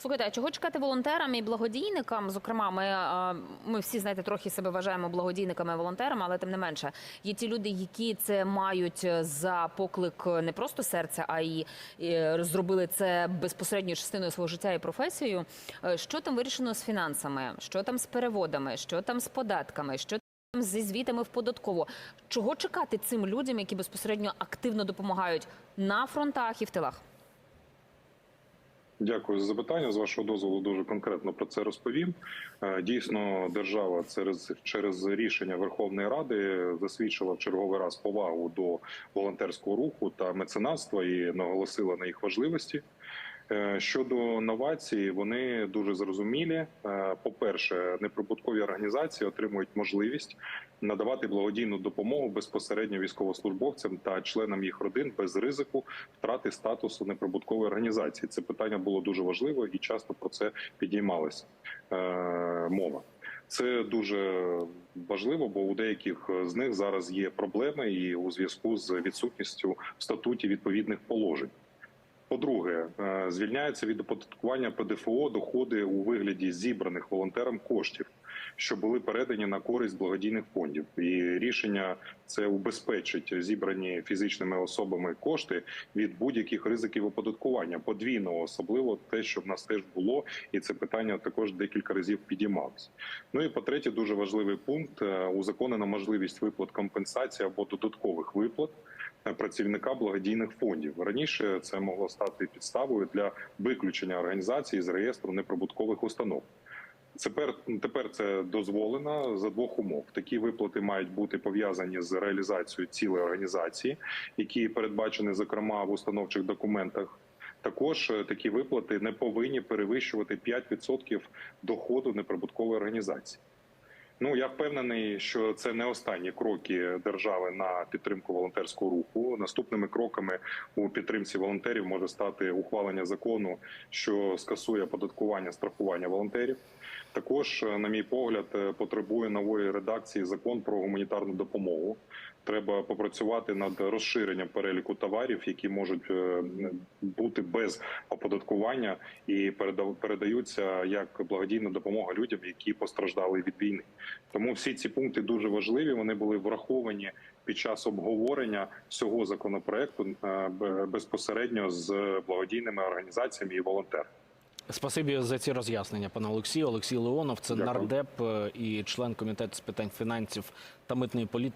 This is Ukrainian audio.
Слухайте, а чого чекати волонтерам і благодійникам? Зокрема, ми, е, ми всі знаєте, трохи себе вважаємо благодійниками і волонтерами, але тим не менше, є ті люди, які це мають за поклик не просто серця, а й е, зробили це безпосередньою частиною свого життя і професією. Е, Що там вирішено з фінансами? Що там з переводами? Що там з податками? Що там зі звітами в податкову? Чого чекати цим людям, які безпосередньо активно допомагають на фронтах і в тилах? Дякую за запитання. З вашого дозволу дуже конкретно про це розповім. Е, Дійсно, держава через через рішення Верховної Ради засвідчила в черговий раз повагу до волонтерського руху та меценатства і наголосила на їх важливості. Е, Щодо новацій, вони дуже зрозумілі. Е, По-перше, неприбуткові організації отримують можливість надавати благодійну допомогу безпосередньо військовослужбовцям та членам їх родин без ризику втрати статусу неприбуткової організації. Це питання було дуже важливо і часто про це підіймалася е, мова. Це дуже важливо, бо у деяких з них зараз є проблеми і у зв'язку з відсутністю в статуті відповідних положень. По-друге, е, звільняються від оподаткування ПДФО доходи у вигляді зібраних волонтерам коштів, що були передані на користь благодійних фондів. І рішення це убезпечить зібрані фізичними особами кошти від будь-яких ризиків оподаткування подвійного, особливо те, що в нас теж було, і це питання також декілька разів підіймалось. Ну і по третє, дуже важливий пункт: е, узаконена можливість виплат компенсації або додаткових виплат працівника благодійних фондів. Раніше це могло стати підставою для виключення організації з реєстру неприбуткових установ. Тепер, тепер це дозволено за двох умов. Такі виплати мають бути пов'язані з реалізацією цілої організації, які передбачені зокрема в установчих документах. Також е, такі виплати не повинні перевищувати 5% доходу неприбуткової організації. Ну я впевнений, що це не останні кроки держави на підтримку волонтерського руху. Наступними кроками у підтримці волонтерів може стати ухвалення закону, що скасує податкування страхування волонтерів. Також, е, на мій погляд, е, потребує нової редакції закон про гуманітарну допомогу. Треба попрацювати над розширенням переліку товарів, які можуть е, бути без оподаткування і переда- передаються як благодійна допомога людям, які постраждали від війни. Тому всі ці пункти дуже важливі. Вони були враховані під час обговорення всього законопроекту е, безпосередньо з благодійними організаціями і волонтерами. Спасибі за ці роз'яснення, пане Олексію. Олексій Леонов, це Дякую. нардеп е, і член комітету з питань фінансів та митної політики.